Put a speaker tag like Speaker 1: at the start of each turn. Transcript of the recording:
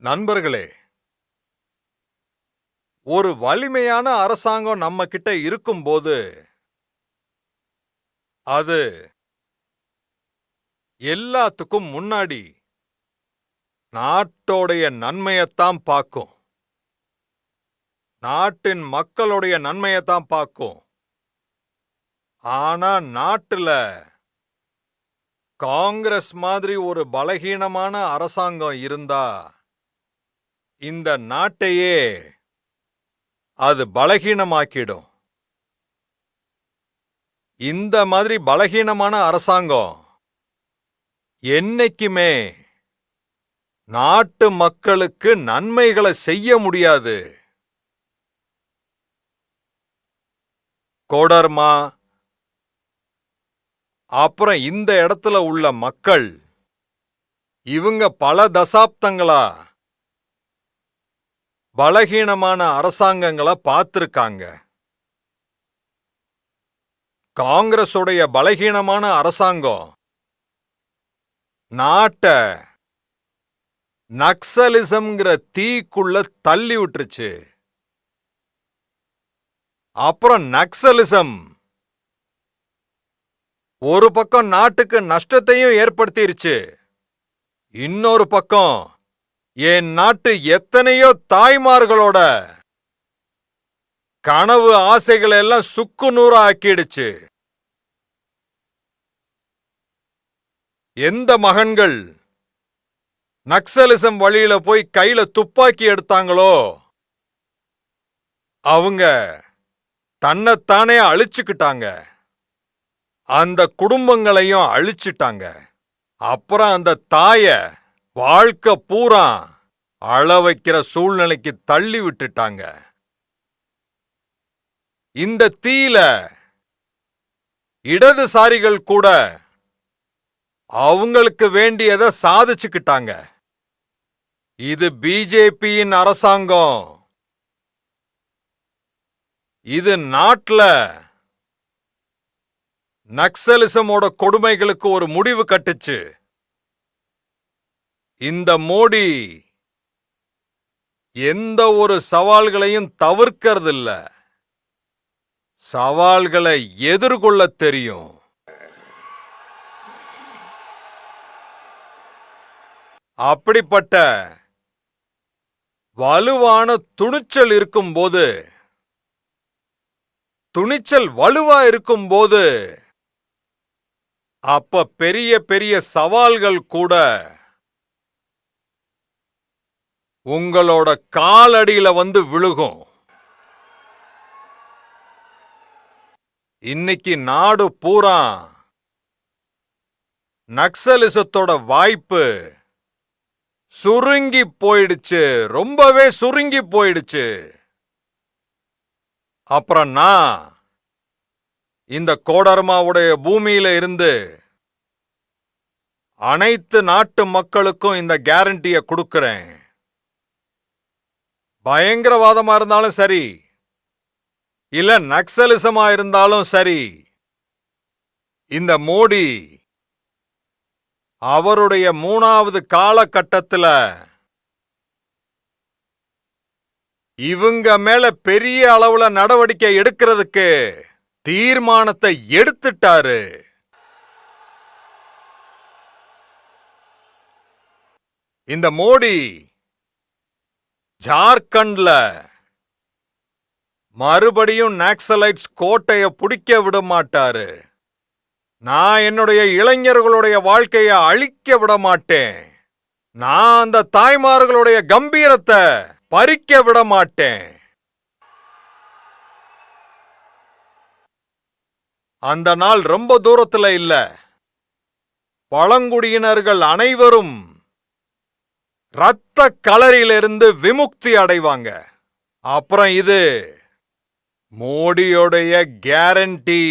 Speaker 1: நண்பர்களே ஒரு வலிமையான அரசாங்கம் நம்ம கிட்ட இருக்கும்போது அது எல்லாத்துக்கும் முன்னாடி நாட்டோடைய நன்மையத்தான் பார்க்கும். நாட்டின் மக்களுடைய நன்மையத்தான் பார்க்கும். ஆனா நாட்டுல காங்கிரஸ் மாதிரி ஒரு பலகீனமான அரசாங்கம் இருந்தா இந்த நாட்டையே அது பலகீனமாக்கிடும். இந்த மாதிரி பலகீனமான அரசாங்கம் என்னைக்குமே நாட்டு மக்களுக்கு நன்மைகளை செய்ய முடியாது. கோடர்மா அப்புறம் இந்த இடத்துல உள்ள மக்கள் இவங்க பல தசாப்தங்களா பலகீனமான அரசாங்கங்களை பார்த்துருக்காங்க. காங்கிரஸுடைய பலகீனமான அரசாங்கம். நாட்ட நக்சலிசம்ங்கிற தீக்குள்ள தள்ளி விட்டுருச்சு. அப்புறம் நக்சலிசம். ஒரு பக்கம் நாட்டுக்கு நஷ்டத்தையும் ஏற்படுத்திருச்சு. இன்னொரு பக்கம் என் நாட்டு எத்தனையோ தாய்மார்களோட கனவு ஆசைகள் எல்லாம் சுக்கு நூறா ஆக்கிடுச்சு. எந்த மகன்கள் நக்சலிசம் வழியில போய் கையில துப்பாக்கி எடுத்தாங்களோ அவங்க தன்னைத்தானே அழிச்சுக்கிட்டாங்க. அந்த குடும்பங்களையும் அழிச்சிட்டாங்க. அப்புறம் அந்த தாய வாழ்க்கை பூரா அழ வைக்கிற சூழ்நிலைக்கு தள்ளி விட்டுட்டாங்க. இந்த தீயில இடதுசாரிகள் கூட அவங்களுக்கு வேண்டியதை சாதிச்சுக்கிட்டாங்க. இது பிஜேபியின் அரசாங்கம். இது நாட்டுல நக்சலிசமோட கொடுமைகளுக்கு ஒரு முடிவு கட்டுச்சு. இந்த மோடி எந்த ஒரு சவால்களையும் தவிர்க்கறதில்ல. சவால்களை எதிர்கொள்ள தெரியும். அப்படிப்பட்ட வலுவான துணிச்சல் இருக்கும்போது துணிச்சல் வலுவா இருக்கும்போது அப்ப பெரிய பெரிய சவால்கள் கூட உங்களோட காலடியில வந்து விழுகும். இன்னைக்கு நாடு பூரா நக்சலிசத்தோட வாய்ப்பு சுருங்கி போயிடுச்சு. ரொம்பவே சுருங்கி போயிடுச்சு. அப்புறம் நான் இந்த கோடர்மாவுடைய பூமியில இருந்து அனைத்து நாட்டு மக்களுக்கும் இந்த கேரண்டிய கொடுக்கறேன். பயங்கரவாதமா இருந்தாலும் சரி இல்ல நக்சலிசமா இருந்தாலும் சரி இந்த மோடி அவருடைய மூணாவது காலகட்டத்துல இவங்க மேல பெரிய அளவுல நடவடிக்கை எடுக்கிறதுக்கு தீர்மானத்தை எடுத்துட்டாரு. இந்த மோடி ஜார்க்கண்ட்ல மறுபடியும் நாக்சலைட்ஸ் கோட்டைய பிடிக்க விட மாட்டாரு நான் என்னுடைய இளைஞர்களுடைய வாழ்க்கையை அழிக்க விட மாட்டேன் நான் அந்த தாய்மார்களுடைய கம்பீரத்தை பறிக்க விட மாட்டேன் அந்த நாள் ரொம்ப தூரத்துல இல்ல. பழங்குடியினர்கள் அனைவரும் ரத்த கலரிலிருந்து விமுக்தி அடைவாங்க. அப்புறம் இது மோடியோடைய கேரண்டி